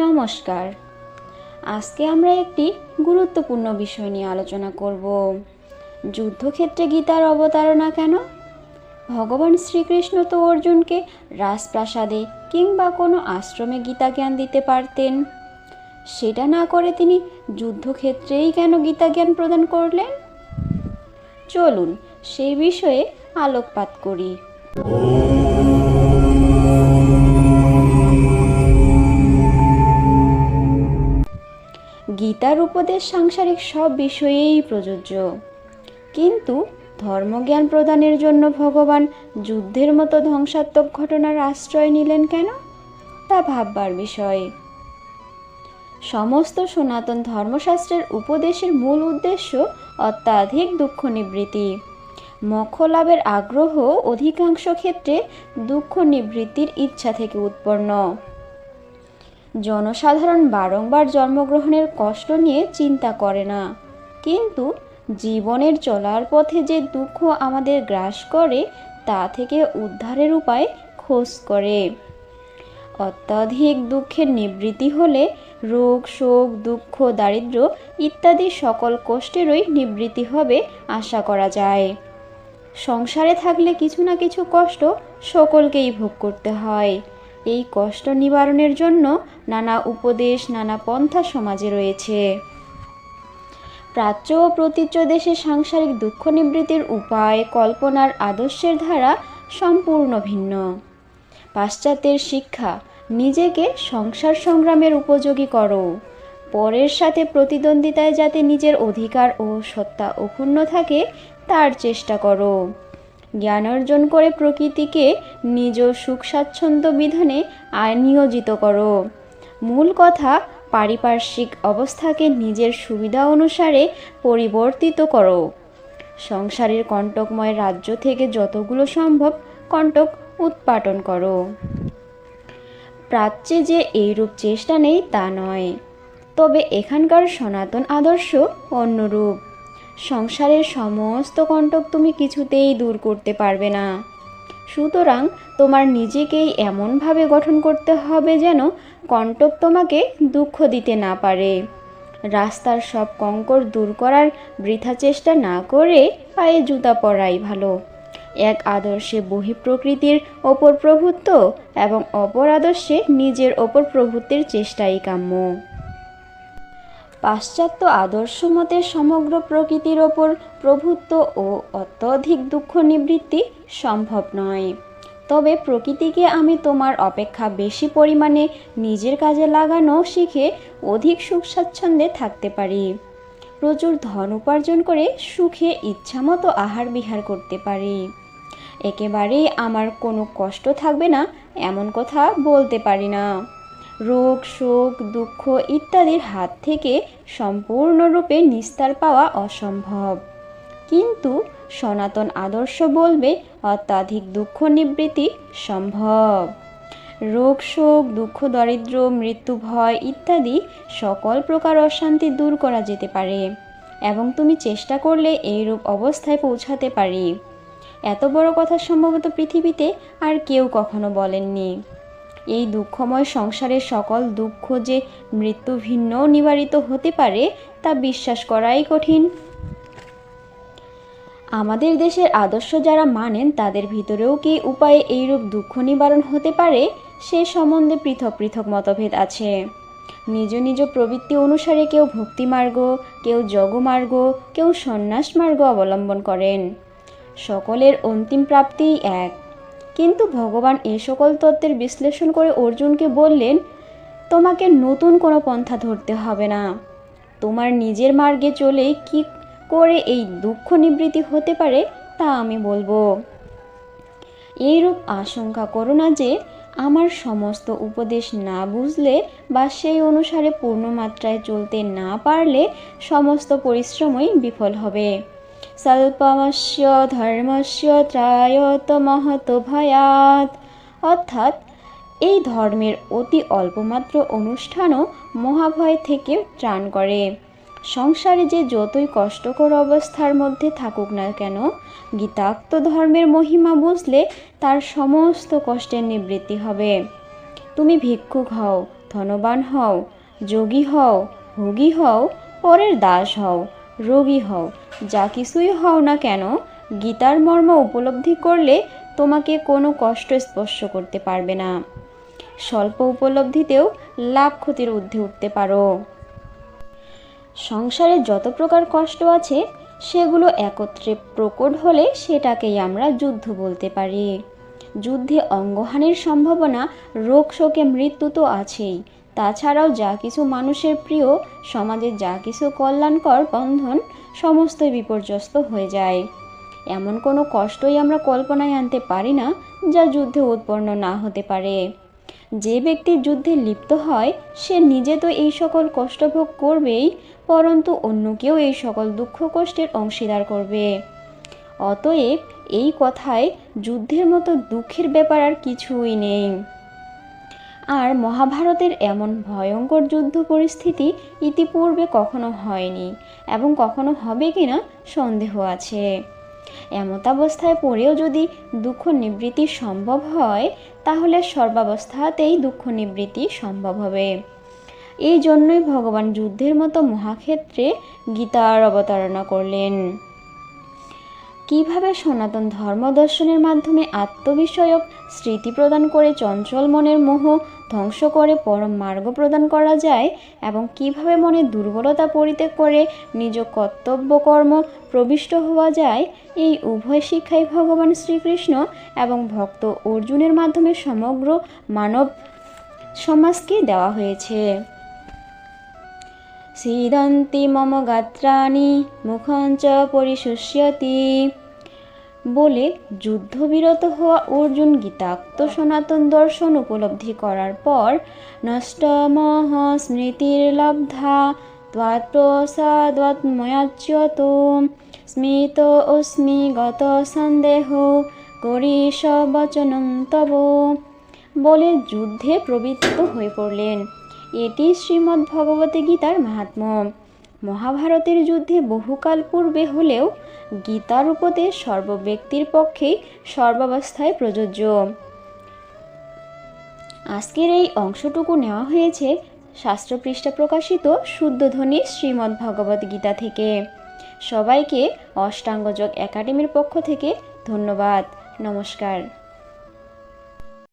নমস্কার। আজকে আমরা একটি গুরুত্বপূর্ণ বিষয় নিয়ে আলোচনা করব। যুদ্ধক্ষেত্রে গীতার অবতারণা কেন? ভগবান শ্রীকৃষ্ণ তো অর্জুনকে রাজপ্রাসাদে কিংবা কোনো আশ্রমে গীতা জ্ঞান দিতে পারতেন। সেটা না করে তিনি যুদ্ধক্ষেত্রেই কেন গীতা জ্ঞান প্রদান করলেন? চলুন সেই বিষয়ে আলোকপাত করি। গীতার উপদেশ সাংসারিক সব বিষয়েই প্রযোজ্য। কিন্তু ধর্মজ্ঞান প্রদানের জন্য ভগবান যুদ্ধের মতো ধ্বংসাত্মক ঘটনার আশ্রয় নিলেন কেন? তা ভাববার বিষয়। সমস্ত সনাতন ধর্মশাস্ত্রের উপদেশের মূল উদ্দেশ্য অত্যাধিক দুঃখ নিবৃত্তি মোক্ষ লাভের আগ্রহ অধিকাংশ ক্ষেত্রে দুঃখ নিবৃত্তির ইচ্ছা থেকে উৎপন্ন। জনসাধারণ বারংবার জন্মগ্রহণের কষ্ট নিয়ে চিন্তা করে না। কিন্তু জীবনের চলার পথে যে দুঃখ আমাদের গ্রাস করে, তা থেকে উদ্ধারের উপায় খোঁজ করে। অত্যাধিক দুঃখের নিবৃত্তি হলে রোগ, শোক, দুঃখ দারিদ্র্য ইত্যাদি সকল কষ্টেরই নিবৃত্তি হবে আশা করা যায়। সংসারে থাকলে কিছু না কিছু কষ্ট সকলকেই ভোগ করতে হয়। এই কষ্ট নিবারণের জন্য নানা উপদেশ, নানা পন্থা সমাজে রয়েছে। প্রাচ্য ও প্রতীচ্য দেশে সাংসারিক দুঃখ নিবৃত্তির উপায়, কল্পনার আদর্শের ধারা সম্পূর্ণ ভিন্ন। পাশ্চাত্যের শিক্ষা, নিজেকে সংসার সংগ্রামের উপযোগী করো। পরের সাথে প্রতিদ্বন্দ্বিতায় যাতে নিজের অধিকার ও সত্তা অক্ষুণ্ণ থাকে, তার চেষ্টা করো। জ্ঞান অর্জন করে প্রকৃতিকে নিজ সুখ স্বাচ্ছন্দ্য বিধানে নিয়োজিত করো। মূল কথা, পারিপার্শ্বিক অবস্থাকে নিজের সুবিধা অনুসারে পরিবর্তিত করো। সংসারের কণ্টকময় রাজ্য থেকে যতগুলো সম্ভব কণ্টক উৎপাটন করো। প্রাচ্যে যে এইরূপ চেষ্টা নেই তা নয়। তবে এখানকার সনাতন আদর্শ অন্যরূপ। সংসারের সমস্ত কণ্টক তুমি কিছুতেই দূর করতে পারবে না। সুতরাং তোমার নিজেকেই এমনভাবে গঠন করতে হবে যেন কণ্টক তোমাকে দুঃখ দিতে না পারে। রাস্তার সব কঙ্কর দূর করার বৃথা চেষ্টা না করে পায়ে জুতা পরাই ভালো। এক আদর্শে বহিঃপ্রকৃতির ওপর প্রভুত্ব এবং অপর আদর্শে নিজের ওপর প্রভুত্বের চেষ্টাই কাম্য। পাশ্চাত্য আদর্শ মতে সমগ্র প্রকৃতির ওপর প্রভুত্ব ও অত্যধিক দুঃখ নিবৃত্তি সম্ভব নয়। তবে প্রকৃতিকে আমি তোমার অপেক্ষা বেশি পরিমাণে নিজের কাজে লাগানো শিখে অধিক সুখ স্বাচ্ছন্দ্যে থাকতে পারি। প্রচুর ধন উপার্জন করে সুখে ইচ্ছামতো আহার বিহার করতে পারি। একেবারেই আমার কোনো কষ্ট থাকবে না, এমন কথা বলতে পারি না। রোগ, শোক, দুঃখ ইত্যাদির হাত থেকে সম্পূর্ণরূপে নিস্তার পাওয়া অসম্ভব। কিন্তু সনাতন আদর্শ বলবে, অত্যাধিক দুঃখ নিবৃত্তি সম্ভব। রোগ, শোক, দুঃখ, দরিদ্র, মৃত্যু, ভয় ইত্যাদি সকল প্রকার অশান্তি দূর করা যেতে পারে এবং তুমি চেষ্টা করলে এইরূপ অবস্থায় পৌঁছাতে পারি। এত বড় কথা সম্ভবত পৃথিবীতে আর কেউ কখনো বলেননি। এই দুঃখময় সংসারের সকল দুঃখ যে মৃত্যু ভিন্ন নিবারিত হতে পারে, তা বিশ্বাস করাই কঠিন। আমাদের দেশের আদর্শ যারা মানেন, তাদের ভিতরেও কি উপায়ে এইরূপ দুঃখ নিবারণ হতে পারে? সে সম্বন্ধে পৃথক পৃথক মতভেদ আছে। নিজ নিজ প্রবৃত্তি অনুসারে কেউ ভক্তিমার্গ কেউ যোগমার্গ কেউ সন্ন্যাস মার্গ অবলম্বন করেন। সকলের অন্তিম প্রাপ্তিই এক। কিন্তু ভগবান এ সকল তত্ত্বের বিশ্লেষণ করে অর্জুনকে বললেন, তোমাকে নতুন কোনো পন্থা ধরতে হবে না। তোমার নিজের মার্গে চলে কি করে এই দুঃখ নিবৃত্তি হতে পারে তা আমি বলব। এইরূপ আশঙ্কা করো না যে, আমার সমস্ত উপদেশ না বুঝলে বা সেই অনুসারে পূর্ণমাত্রায় চলতে না পারলে সমস্ত পরিশ্রমই বিফল হবে। স্বল্পমস্য ধর্মস্য ত্রায়ত মহত ভয়াত। অর্থাৎ এই ধর্মের অতি অল্পমাত্র অনুষ্ঠানও মহাভয় থেকে ত্রাণ করে। সংসারে যে যতই কষ্টকর অবস্থার মধ্যে থাকুক না কেন, গীতাক্ত ধর্মের মহিমা বুঝলে তার সমস্ত কষ্টের নিবৃত্তি হবে। তুমি ভিক্ষুক হও, ধনবান হও, যোগী হও, ভোগী হও, পরের দাস হও, রোগী হও যা কিছুই হও না কেন, গীতার মর্ম উপলব্ধি করলে তোমাকে কোনো কষ্ট স্পর্শ করতে পারবে না। স্বল্প উপলব্ধিতেও লাভ ক্ষতির ঊর্ধ্বে উঠতে পারো। সংসারে যত প্রকার কষ্ট আছে, সেগুলো একত্রে প্রকট হলে সেটাকেই আমরা যুদ্ধ বলতে পারি। যুদ্ধে অঙ্গহানির সম্ভাবনা, রোগ শোকে মৃত্যু তো আছেই তাছাড়াও যা কিছু মানুষের প্রিয়, সমাজের যা কিছু কল্যাণকর বন্ধন, সমস্তই বিপর্যস্ত হয়ে যায়। এমন কোনো কষ্টই আমরা কল্পনায় আনতে পারি না, যা যুদ্ধে উৎপন্ন না হতে পারে। যে ব্যক্তি যুদ্ধে লিপ্ত হয়, সে নিজে তো এই সকল কষ্টভোগ করবেই, পরন্তু অন্যকেও এই সকল দুঃখ কষ্টের অংশীদার করবে। অতএব এই কথায় যুদ্ধের মতো দুঃখের ব্যাপার আর কিছুই নেই। আর মহাভারতের এমন ভয়ঙ্কর যুদ্ধ পরিস্থিতি ইতিপূর্বে কখনো হয়নি এবং কখনো হবে কিনা সন্দেহ আছে। এমতাবস্থায় পড়েও যদি দুঃখ নিবৃত্তি সম্ভব হয়, তাহলে সর্বাবস্থাতেই দুঃখ নিবৃত্তি সম্ভব হবে। এই জন্যই ভগবান যুদ্ধের মতো মহাক্ষেত্রে গীতার অবতারণা করলেন। কীভাবে সনাতন ধর্ম দর্শনের মাধ্যমে আত্মবিষয়ক স্মৃতি প্রদান করে চঞ্চল মনের মোহ ধ্বংস করে পরম মার্গ প্রদান করা যায় এবং কীভাবে মনে দুর্বলতা পরিত্যাগ করে নিজ কর্তব্য কর্ম প্রবিষ্ট হওয়া যায়, এই উভয় শিক্ষাই ভগবান শ্রীকৃষ্ণ এবং ভক্ত অর্জুনের মাধ্যমে সমগ্র মানব সমাজকে দেওয়া হয়েছে। সিদন্তি মম গাত্রাণি মুখঞ্চ পরিশুষ্যতি। বলে যুদ্ধবিরত হওয়া অর্জুন গীতাক্ত সনাতন দর্শন উপলব্ধি করার পর নষ্টমহ স্মৃতির লব্ধা ত্বাৎপ্রসাদাৎময়াচ্যত স্মিত অস্মি গত সন্দেহ করিষ বচনং তব বলে যুদ্ধে প্রবৃত্ত হয়ে পড়লেন। এটি শ্রীমদ্ ভগবতী গীতার মাহাত্ম মহাভারতের যুদ্ধে বহুকাল পূর্বে হলেও গীতার উপদেশ সর্বব্যক্তির পক্ষেই সর্বাবস্থায় প্রযোজ্য। আজকের এই অংশটুকু নেওয়া হয়েছে শাস্ত্রপৃষ্ঠা প্রকাশিত শুদ্ধধ্বনি শ্রীমদ্ ভগবত গীতা থেকে। সবাইকে অষ্টাঙ্গযোগ একাডেমির পক্ষ থেকে ধন্যবাদ। নমস্কার।